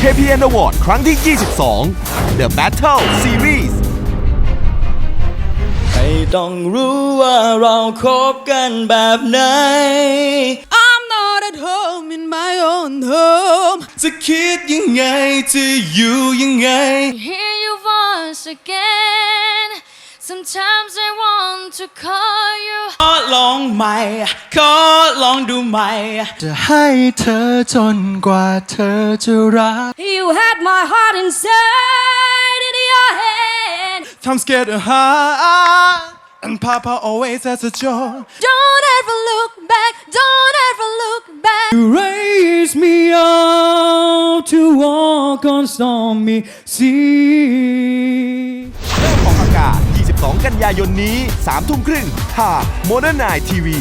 KPN Award ครั้งที่ 22 The Battle Series ไม่ต้องรู้ว่าเราคบกันแบบไหน I'm not at home in my own home จะคิดยังไง จะอยู่ยังไง hear your voice again. Sometimes I want to call you. ข อลองใหม่ ขอลองดูใหม่ จะให้เธอจนกว่าเธอจะรัก You had my heart inside in your hand. I'm scared of heart and Papa always has a joke Don't ever look back. Don't ever look back. You raise me up to walk on stormy sea กันยายนนี้3ทุ่มครึ่งทางโมเดิร์นไนทีวี